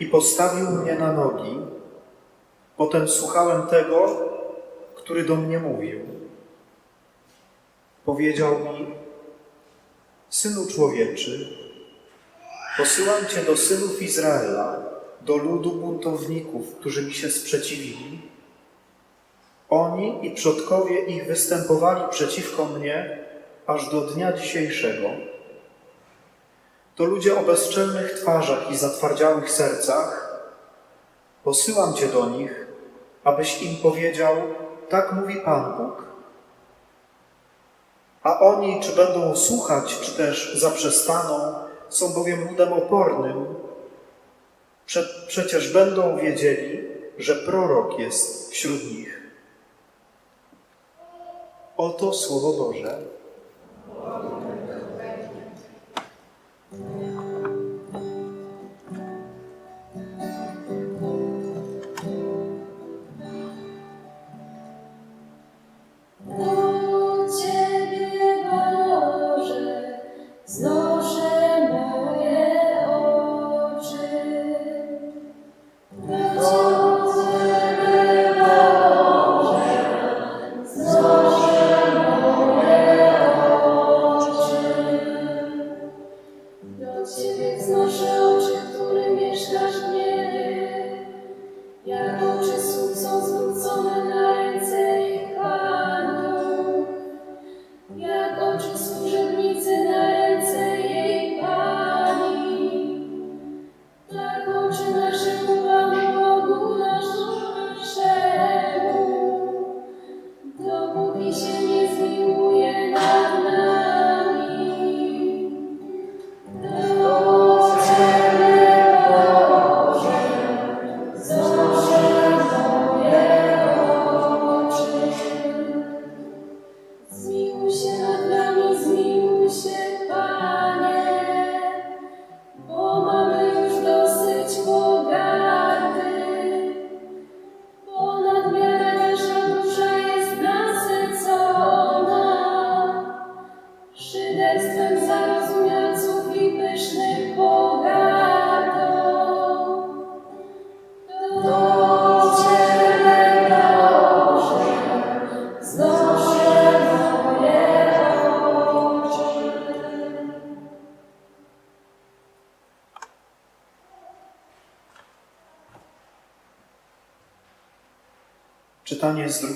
i postawił mnie na nogi. Potem słuchałem tego, który do mnie mówił. Powiedział mi, Synu człowieczy, posyłam Cię do synów Izraela, do ludu buntowników, którzy mi się sprzeciwili. Oni i przodkowie ich występowali przeciwko mnie aż do dnia dzisiejszego. To ludzie o bezczelnych twarzach i zatwardziałych sercach. Posyłam Cię do nich, abyś im powiedział, tak mówi Pan Bóg. A oni, czy będą słuchać, czy też zaprzestaną, są bowiem ludem opornym. Prze przecież będą wiedzieli, że prorok jest wśród nich. Oto Słowo Boże. Do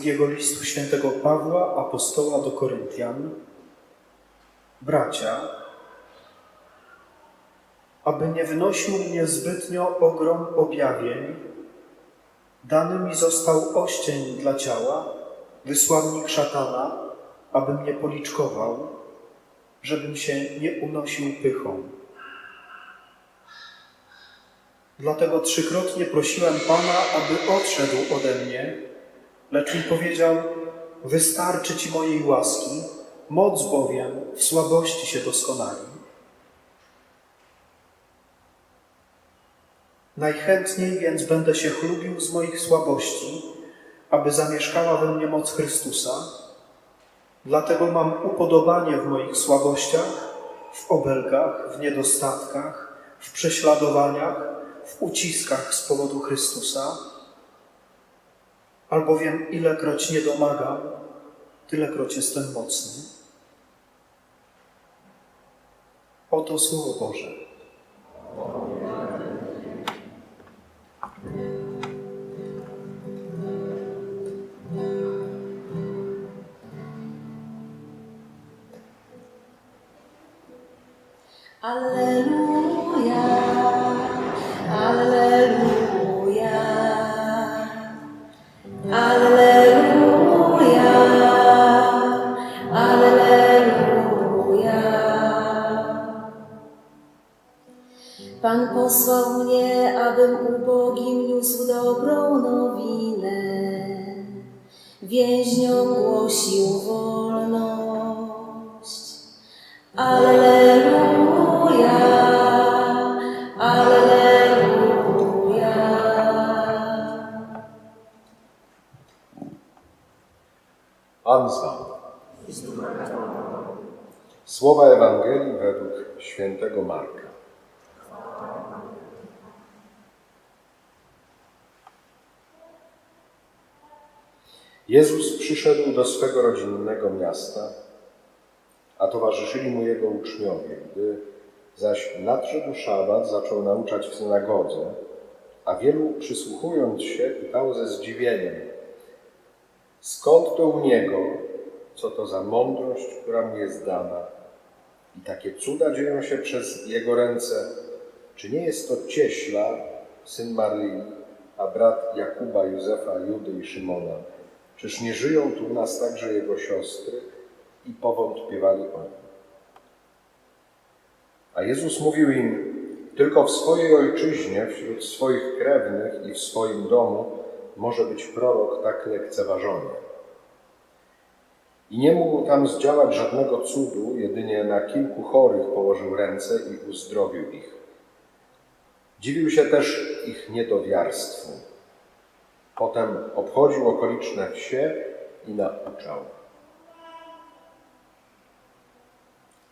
drugiego listu świętego Pawła, apostoła do Koryntian. Bracia, aby nie wynosił mnie zbytnio ogrom objawień, dany mi został oścień dla ciała, wysłannik szatana, aby mnie policzkował, żebym się nie unosił pychą. Dlatego trzykrotnie prosiłem Pana, aby odszedł ode mnie, lecz mi powiedział: Wystarczy ci mojej łaski, moc bowiem w słabości się doskonali. Najchętniej więc będę się chlubił z moich słabości, aby zamieszkała we mnie moc Chrystusa. Dlatego mam upodobanie w moich słabościach, w obelgach, w niedostatkach, w prześladowaniach, w uciskach z powodu Chrystusa albowiem ilekroć nie domagam, tylekroć jestem mocny. Oto Słowo Boże. Więźniom głosił wolność. Alleluja, Alleluja. Pan z. Słowa Ewangelii według świętego Marka. Jezus przyszedł do swego rodzinnego miasta, a towarzyszyli mu jego uczniowie. Gdy zaś nadszedł szabat, zaczął nauczać w synagodze, a wielu przysłuchując się pytało ze zdziwieniem, skąd to u niego, co to za mądrość, która mu jest dana i takie cuda dzieją się przez jego ręce. Czy nie jest to cieśla, syn Maryi, a brat Jakuba, Józefa, Judy i Szymona? Czyż nie żyją tu u nas także jego siostry? I powątpiewali oni. A Jezus mówił im, tylko w swojej ojczyźnie, wśród swoich krewnych i w swoim domu może być prorok tak lekceważony. I nie mógł tam zdziałać żadnego cudu, jedynie na kilku chorych położył ręce i uzdrowił ich. Dziwił się też ich niedowiarstwu. Potem obchodził okoliczne wsie i nauczał.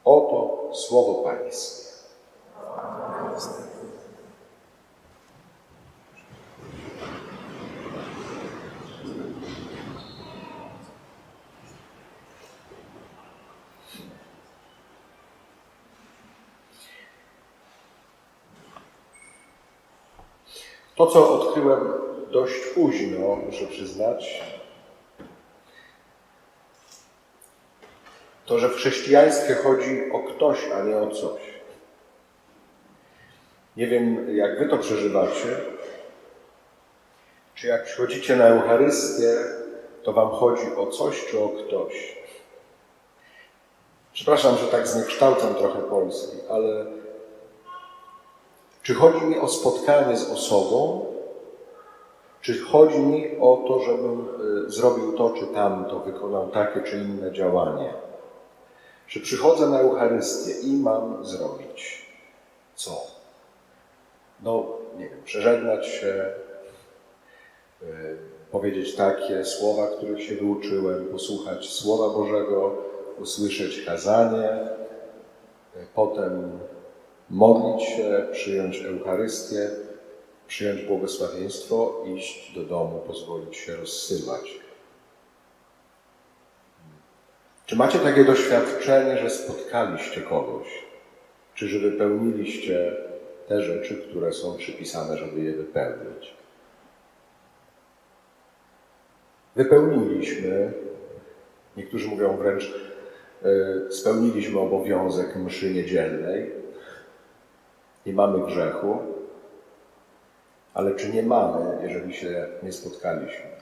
Oto słowo Pańskie. To, co odkryłem dość późno, muszę przyznać, to, że w chrześcijaństwie chodzi o ktoś, a nie o coś. Nie wiem, jak wy to przeżywacie. Czy jak przychodzicie na Eucharystię, to wam chodzi o coś czy o ktoś? Przepraszam, że tak zniekształcam trochę Polski, ale czy chodzi mi o spotkanie z osobą, czy chodzi mi o to, żebym y, zrobił to czy tamto, wykonał takie czy inne działanie? Czy przychodzę na Eucharystię i mam zrobić co? No, nie wiem, przeżegnać się, y, powiedzieć takie słowa, których się wyuczyłem, posłuchać Słowa Bożego, usłyszeć kazanie, y, potem modlić się, przyjąć Eucharystię, przyjąć błogosławieństwo, iść do domu, pozwolić się rozsyłać. Czy macie takie doświadczenie, że spotkaliście kogoś? Czy że wypełniliście te rzeczy, które są przypisane, żeby je wypełnić? Wypełniliśmy, niektórzy mówią wręcz, y, spełniliśmy obowiązek mszy niedzielnej, nie mamy grzechu, ale czy nie mamy, jeżeli się nie spotkaliśmy?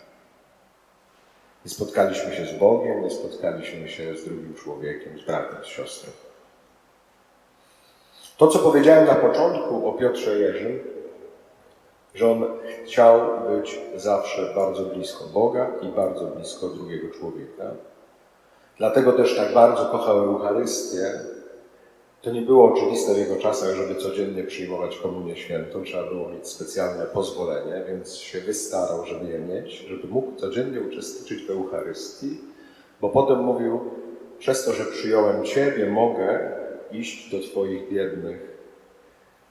Nie spotkaliśmy się z Bogiem, nie spotkaliśmy się z drugim człowiekiem, z bratem, z siostrą. To, co powiedziałem na początku o Piotrze Jerzym, że on chciał być zawsze bardzo blisko Boga i bardzo blisko drugiego człowieka. Dlatego też tak bardzo kochał Eucharystię, to nie było oczywiste w jego czasach, żeby codziennie przyjmować komunię świętą, trzeba było mieć specjalne pozwolenie, więc się wystarał, żeby je mieć, żeby mógł codziennie uczestniczyć w Eucharystii, bo potem mówił, przez to, że przyjąłem Ciebie, mogę iść do Twoich biednych,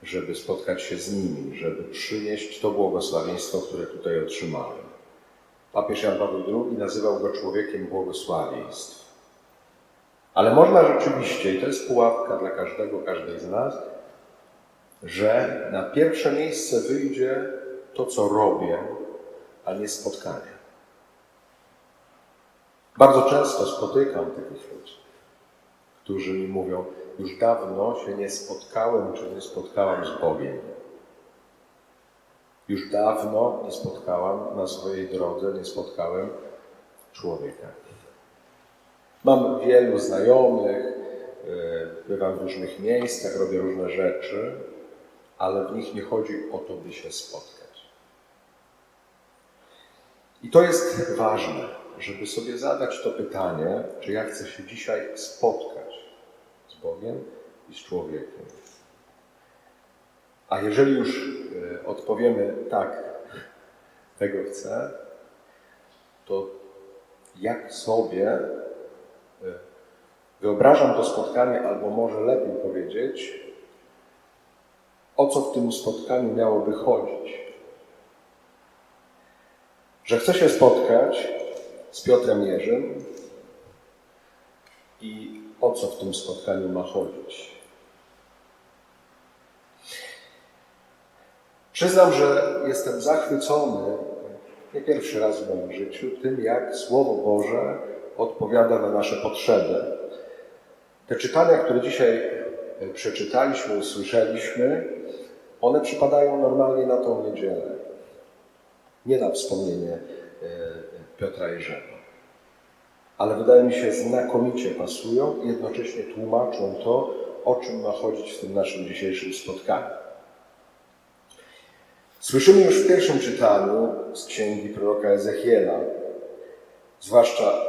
żeby spotkać się z nimi, żeby przynieść to błogosławieństwo, które tutaj otrzymałem. Papież Jan Paweł II nazywał go człowiekiem błogosławieństw. Ale można rzeczywiście, i to jest pułapka dla każdego, każdej z nas, że na pierwsze miejsce wyjdzie to, co robię, a nie spotkanie. Bardzo często spotykam takich ludzi, którzy mi mówią, już dawno się nie spotkałem, czy nie spotkałam z Bogiem. Już dawno nie spotkałam na swojej drodze, nie spotkałem człowieka. Mam wielu znajomych, y, bywam w różnych miejscach, robię różne rzeczy, ale w nich nie chodzi o to, by się spotkać. I to jest ważne, żeby sobie zadać to pytanie, czy ja chcę się dzisiaj spotkać z Bogiem i z człowiekiem. A jeżeli już y, odpowiemy tak, tego chcę, to jak sobie Wyobrażam to spotkanie, albo może lepiej powiedzieć, o co w tym spotkaniu miałoby chodzić. Że chcę się spotkać z Piotrem Jerzym i o co w tym spotkaniu ma chodzić. Przyznam, że jestem zachwycony nie pierwszy raz w moim życiu tym, jak Słowo Boże odpowiada na nasze potrzeby. Te czytania, które dzisiaj e, przeczytaliśmy, usłyszeliśmy, one przypadają normalnie na tą niedzielę. Nie na wspomnienie e, Piotra Jerzego. Ale wydaje mi się, znakomicie pasują i jednocześnie tłumaczą to, o czym ma chodzić w tym naszym dzisiejszym spotkaniu. Słyszymy już w pierwszym czytaniu z księgi proroka Ezechiela, zwłaszcza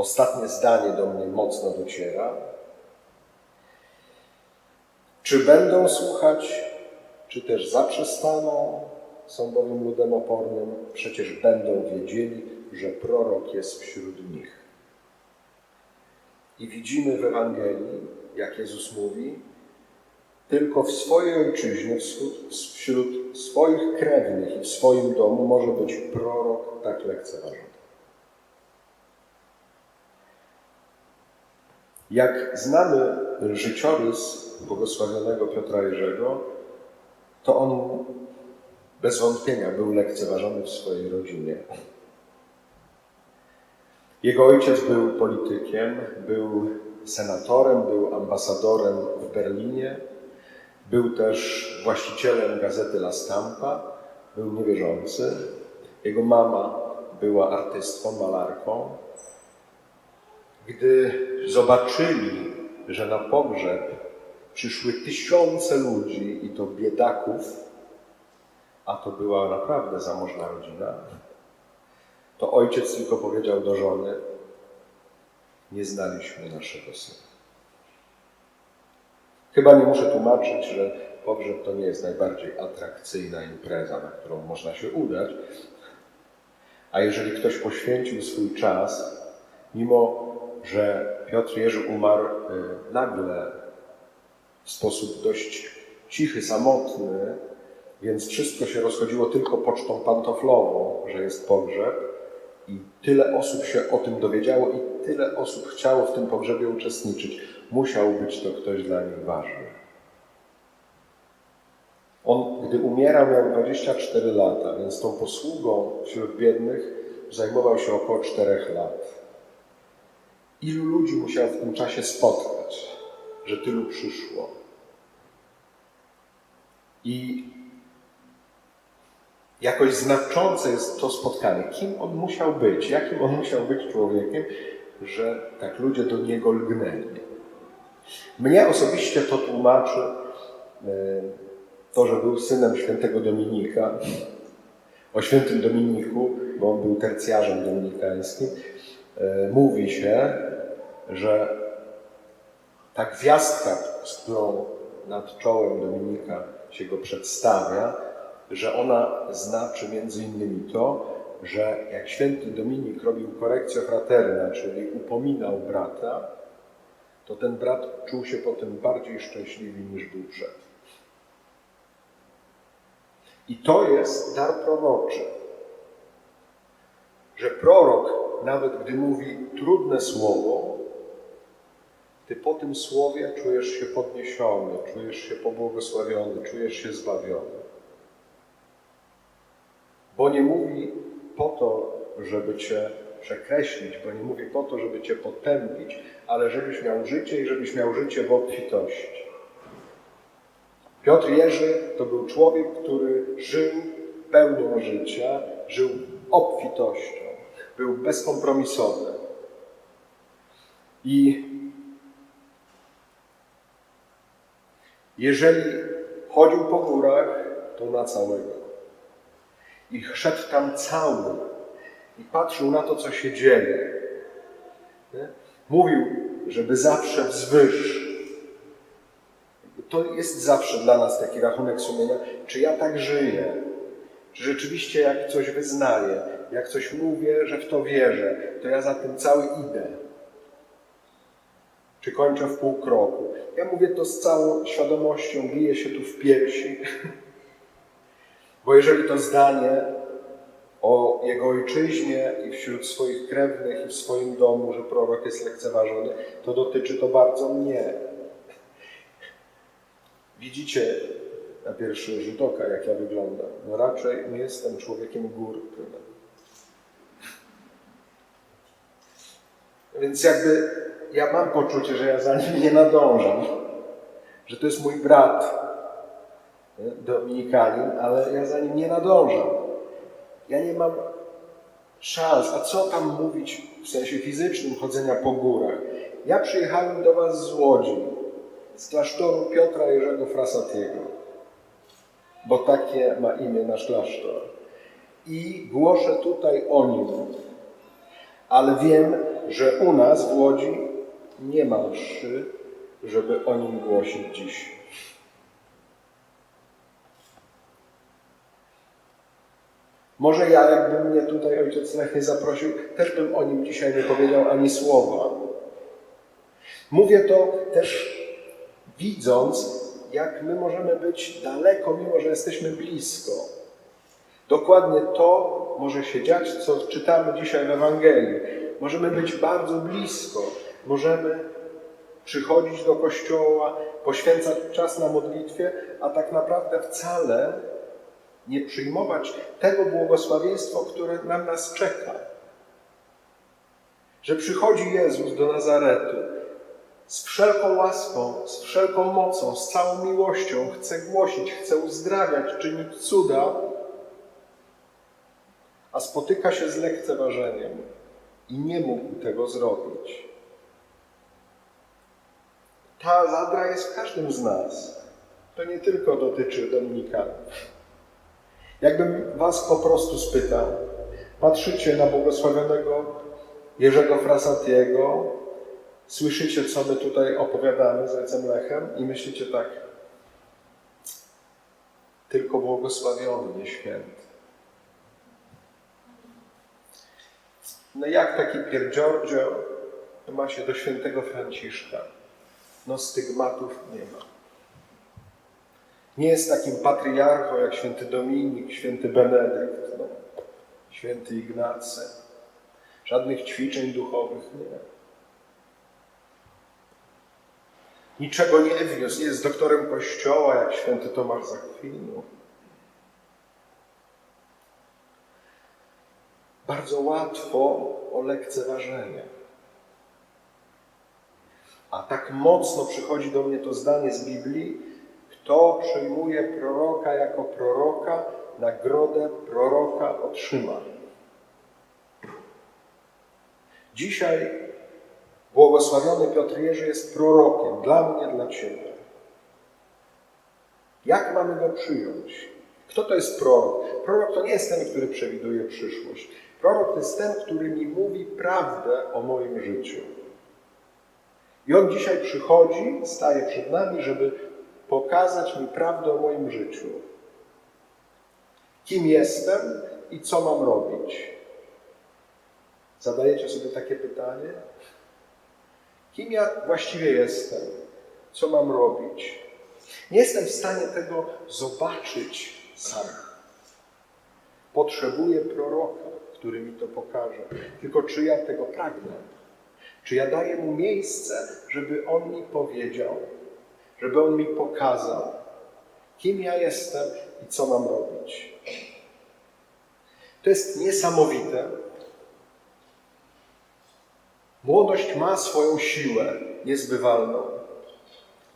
ostatnie zdanie do mnie mocno dociera. Czy będą słuchać, czy też zaprzestaną, są bowiem ludem opornym, przecież będą wiedzieli, że prorok jest wśród nich. I widzimy w Ewangelii, jak Jezus mówi, tylko w swojej ojczyźnie, wśród, swoich krewnych i w swoim domu może być prorok tak lekceważony. Jak znamy życiorys błogosławionego Piotra Jerzego, to on bez wątpienia był lekceważony w swojej rodzinie. Jego ojciec był politykiem, był senatorem, był ambasadorem w Berlinie, był też właścicielem gazety La Stampa, był niewierzący. Jego mama była artystką, malarką. Gdy zobaczyli, że na pogrzeb przyszły tysiące ludzi i to biedaków, a to była naprawdę zamożna rodzina, to ojciec tylko powiedział do żony: Nie znaliśmy naszego syna. Chyba nie muszę tłumaczyć, że pogrzeb to nie jest najbardziej atrakcyjna impreza, na którą można się udać. A jeżeli ktoś poświęcił swój czas, mimo że Piotr Jerzy umarł y, nagle, w sposób dość cichy, samotny, więc wszystko się rozchodziło tylko pocztą pantoflową, że jest pogrzeb, i tyle osób się o tym dowiedziało, i tyle osób chciało w tym pogrzebie uczestniczyć. Musiał być to ktoś dla nich ważny. On, gdy umierał, miał 24 lata, więc tą posługą wśród biednych zajmował się około 4 lat. Ilu ludzi musiał w tym czasie spotkać, że tylu przyszło? I jakoś znaczące jest to spotkanie. Kim on musiał być? Jakim on musiał być człowiekiem, że tak ludzie do niego lgnęli? Mnie osobiście to tłumaczy e, to, że był synem świętego Dominika. O świętym Dominiku, bo on był tercjarzem dominikańskim, mówi się, że ta gwiazdka, z którą nad czołem Dominika się go przedstawia, że ona znaczy między innymi to, że jak święty Dominik robił korekcję fraterna, czyli upominał brata, to ten brat czuł się potem bardziej szczęśliwy niż był przed. I to jest dar proroczy. Że prorok, nawet gdy mówi trudne słowo, ty po tym słowie czujesz się podniesiony, czujesz się pobłogosławiony, czujesz się zbawiony. Bo nie mówi po to, żeby cię przekreślić, bo nie mówi po to, żeby cię potępić, ale żebyś miał życie i żebyś miał życie w obfitości. Piotr Jerzy to był człowiek, który żył pełnią życia, żył obfitością, był bezkompromisowy. I jeżeli chodził po górach, to na całego. I szedł tam cały i patrzył na to, co się dzieje. Mówił, żeby zawsze wzwyż. To jest zawsze dla nas taki rachunek sumienia, czy ja tak żyję, czy rzeczywiście jak coś wyznaję, jak coś mówię, że w to wierzę, to ja za tym cały idę. Czy kończę w pół kroku. Ja mówię to z całą świadomością, biję się tu w piersi. Bo jeżeli to zdanie o jego ojczyźnie i wśród swoich krewnych i w swoim domu, że prorok jest lekceważony, to dotyczy to bardzo mnie. Widzicie na pierwszy rzut oka, jak ja wyglądam. No raczej nie jestem człowiekiem gór. Prawda? Więc jakby ja mam poczucie, że ja za nim nie nadążam. Że to jest mój brat? Dominikanin, ale ja za nim nie nadążam. Ja nie mam szans. A co tam mówić w sensie fizycznym chodzenia po górach? Ja przyjechałem do Was z Łodzi, z klasztoru Piotra Jerzego Frasatiego, bo takie ma imię nasz klasztor. I głoszę tutaj o nim. Ale wiem, że u nas w Łodzi nie ma mszy, żeby o nim głosić dziś. Może ja, jakby mnie tutaj ojciec Lech nie zaprosił, też bym o nim dzisiaj nie powiedział ani słowa. Mówię to też widząc, jak my możemy być daleko, mimo że jesteśmy blisko. Dokładnie to może się dziać, co czytamy dzisiaj w Ewangelii. Możemy być bardzo blisko, możemy przychodzić do kościoła, poświęcać czas na modlitwie, a tak naprawdę wcale nie przyjmować tego błogosławieństwa, które na nas czeka. Że przychodzi Jezus do Nazaretu z wszelką łaską, z wszelką mocą, z całą miłością, chce głosić, chce uzdrawiać, czynić cuda, a spotyka się z lekceważeniem i nie mógł tego zrobić. Ta zadra jest w każdym z nas. To nie tylko dotyczy Dominikanów. Jakbym Was po prostu spytał, patrzycie na błogosławionego Jerzego Frasatiego, słyszycie, co my tutaj opowiadamy z ojcem Lechem i myślicie tak, tylko błogosławiony, nie święty. No jak taki Pier Giorgio ma się do świętego Franciszka? No stygmatów nie ma. Nie jest takim patriarchą jak święty Dominik, święty Benedykt, no, święty Ignacy. Żadnych ćwiczeń duchowych nie. Niczego nie wniósł, nie jest doktorem kościoła jak święty Tomasz z Bardzo łatwo o lekceważenie. A tak mocno przychodzi do mnie to zdanie z Biblii, kto przyjmuje proroka jako proroka, nagrodę proroka otrzyma. Dzisiaj błogosławiony Piotr Jerzy jest prorokiem dla mnie, dla Ciebie. Jak mamy go przyjąć? Kto to jest prorok? Prorok to nie jest ten, który przewiduje przyszłość. Prorok to jest ten, który mi mówi prawdę o moim życiu. I on dzisiaj przychodzi, staje przed nami, żeby pokazać mi prawdę o moim życiu. Kim jestem i co mam robić? Zadajecie sobie takie pytanie? Kim ja właściwie jestem? Co mam robić? Nie jestem w stanie tego zobaczyć sam. Potrzebuję proroka, który mi to pokaże. Tylko czy ja tego pragnę? Czy ja daję mu miejsce, żeby on mi powiedział, żeby on mi pokazał, kim ja jestem i co mam robić? To jest niesamowite. Młodość ma swoją siłę niezbywalną.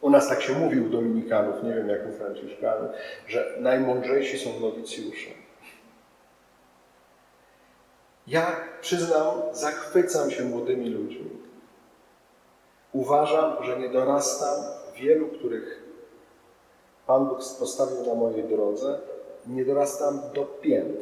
U nas tak się mówi u Dominikanów, nie wiem jak u Franciszkanów, że najmądrzejsi są nowicjusze. Ja przyznam, zachwycam się młodymi ludźmi. Uważam, że nie dorastam wielu, których Pan Bóg postawił na mojej drodze, nie dorastam do pięt.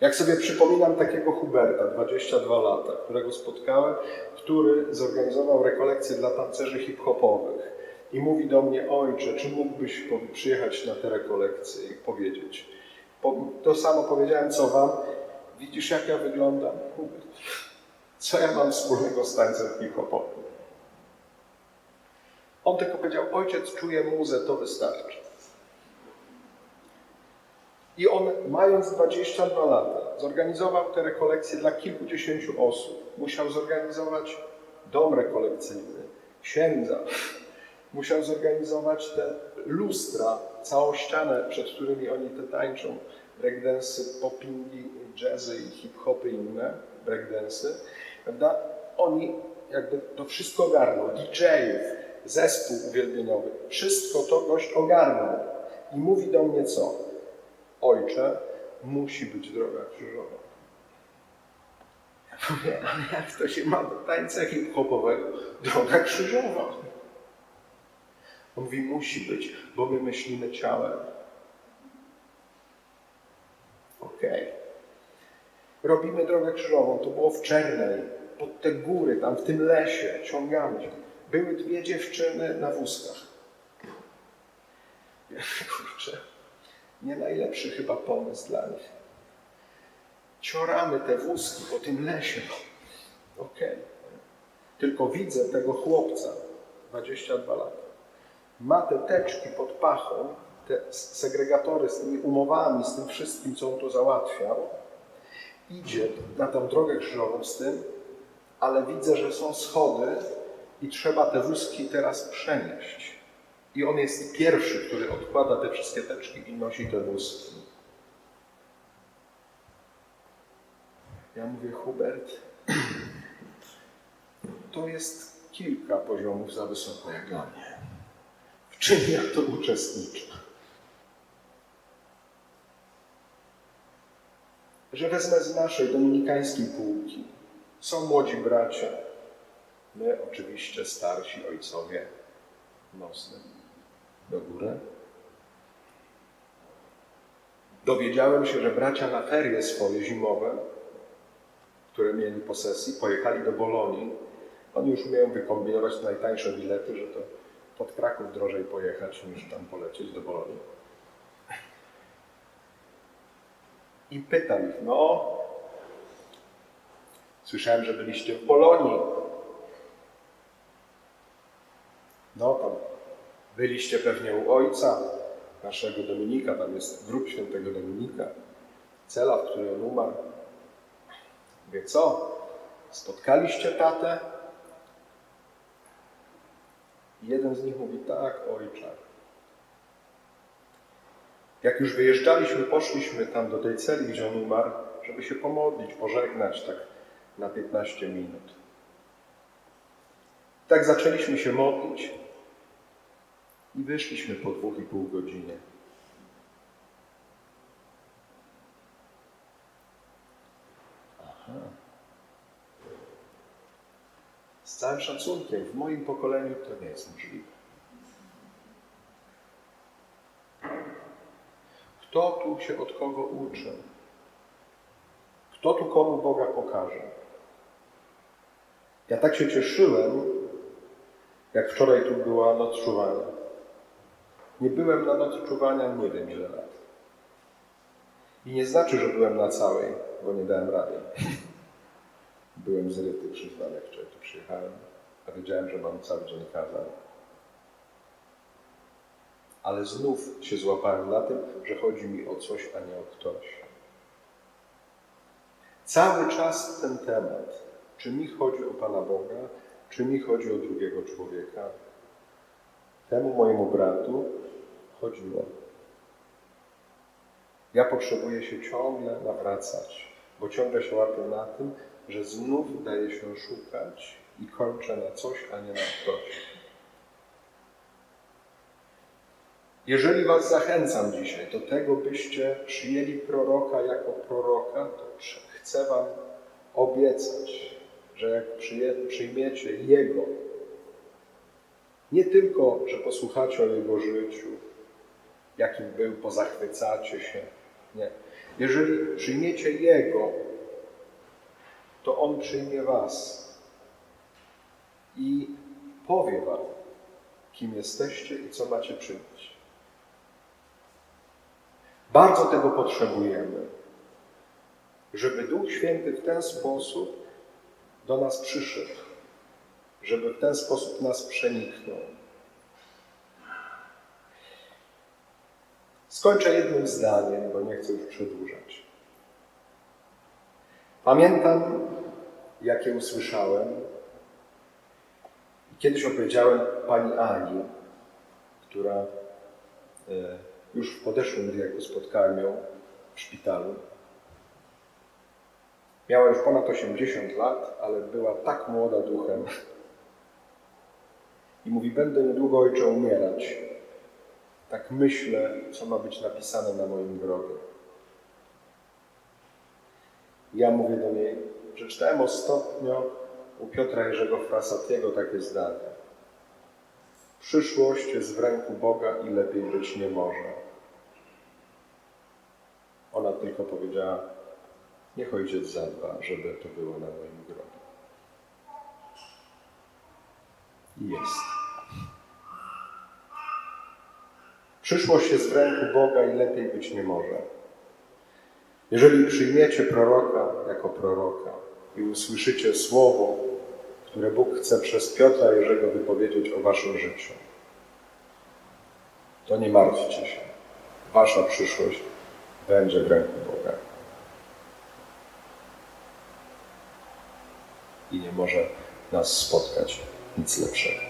Jak sobie przypominam takiego Huberta, 22 lata, którego spotkałem, który zorganizował rekolekcję dla tancerzy hip-hopowych i mówi do mnie, ojcze, czy mógłbyś przyjechać na te rekolekcje i powiedzieć, Po, to samo powiedziałem, co wam. Widzisz, jak ja wyglądam? Co ja mam wspólnego z tańcem hip-hopowym? On tylko powiedział, ojciec czuje muzę, to wystarczy. I on, mając 22 lata, zorganizował te rekolekcje dla kilkudziesięciu osób. Musiał zorganizować dom rekolekcyjny, księdza. Musiał zorganizować te lustra, całą ścianę, przed którymi oni te tańczą. Breakdance, poppingi, jazzy i hip-hopy inne breakdance. Prawda? Oni jakby to wszystko ogarnął. DJ-ów, zespół uwielbieniowy. Wszystko to gość ogarnął. I mówi do mnie co? Ojcze, musi być droga krzyżowa. Ja mówię, ale jak to się ma do tańca hip-hopowego? Droga krzyżowa. On mówi, musi być, bo my myślimy ciałem. Okej. Robimy drogę krzyżową. To było w Czernej, pod te góry, tam w tym lesie, ciągamy się. Były dwie dziewczyny na wózkach. Kurczę, nie najlepszy chyba pomysł dla nich. Cioramy te wózki po tym lesie. Okej. Tylko widzę tego chłopca, 22 lata. Ma te teczki pod pachą, te segregatory z tymi umowami, z tym wszystkim, co on tu załatwiał. Idzie na tą drogę krzyżową z tym, ale widzę, że są schody i trzeba te wózki teraz przenieść. I on jest pierwszy, który odkłada te wszystkie teczki i nosi te wózki. Ja mówię, Hubert, to jest kilka poziomów za wysoko jak dla mnie. Czym ja to uczestniczę? Że wezmę z naszej dominikańskiej półki. Są młodzi bracia. My oczywiście starsi ojcowie nosem do góry. Dowiedziałem się, że bracia na ferie swoje zimowe, które mieli po sesji, pojechali do Bolonii. Oni już umieją wykombinować najtańsze bilety, że to pod Kraków drożej pojechać niż tam polecieć do Bolonii. I pytam ich, no, słyszałem, że byliście w Bolonii. No tam byliście pewnie u ojca naszego Dominika, tam jest grób świętego Dominika, cela, w której on umarł. Mówię, co? Spotkaliście tatę? I jeden z nich mówi, tak, ojcze. Jak już wyjeżdżaliśmy, poszliśmy tam do tej celi, gdzie on umarł, żeby się pomodlić, pożegnać tak na 15 minut. Tak zaczęliśmy się modlić i wyszliśmy po dwóch i pół godzinie. Całym szacunkiem, w moim pokoleniu to nie jest możliwe. Kto tu się od kogo uczy? Kto tu komu Boga pokaże? Ja tak się cieszyłem, jak wczoraj tu była noc czuwania. Nie byłem na nocy czuwania nie wiem ile lat. I nie znaczy, że byłem na całej, bo nie dałem rady. Byłem zryty, przyznam, jak wczoraj tu przyjechałem, a wiedziałem, że mam cały dzień kazań. Ale znów się złapałem na tym, że chodzi mi o coś, a nie o ktoś. Cały czas ten temat, czy mi chodzi o Pana Boga, czy mi chodzi o drugiego człowieka. Temu mojemu bratu chodziło. Ja potrzebuję się ciągle nawracać, bo ciągle się łapię na tym, że znów daję się szukać i kończę na coś, a nie na ktoś. Jeżeli Was zachęcam dzisiaj do tego, byście przyjęli proroka jako proroka, to chcę Wam obiecać, że jak przyjmiecie Jego, nie tylko, że posłuchacie o Jego życiu, jakim był, pozachwycacie się, nie. Jeżeli przyjmiecie Jego, to On przyjmie Was i powie Wam, kim jesteście i co macie czynić. Bardzo tego potrzebujemy, żeby Duch Święty w ten sposób do nas przyszedł, żeby w ten sposób nas przeniknął. Skończę jednym zdaniem, bo nie chcę już przedłużać. Pamiętam, jakie usłyszałem. Kiedyś opowiedziałem pani Ani, która e, już w podeszłym wieku spotkałem ją w szpitalu. Miała już ponad 80 lat, ale była tak młoda duchem. I mówi, będę niedługo ojcze umierać. Tak myślę, co ma być napisane na moim grobie. Ja mówię do niej, przeczytałem ostatnio u Piotra Jerzego Frasatiego takie zdanie. Przyszłość jest w ręku Boga i lepiej być nie może. Ona tylko powiedziała, niech ojciec zadba, żeby to było na moim grobie. I jest. Przyszłość jest w ręku Boga i lepiej być nie może. Jeżeli przyjmiecie proroka jako proroka i usłyszycie słowo, które Bóg chce przez Piotra Jerzego wypowiedzieć o waszym życiu, to nie martwcie się. Wasza przyszłość będzie w ręku Boga. I nie może nas spotkać nic lepszego.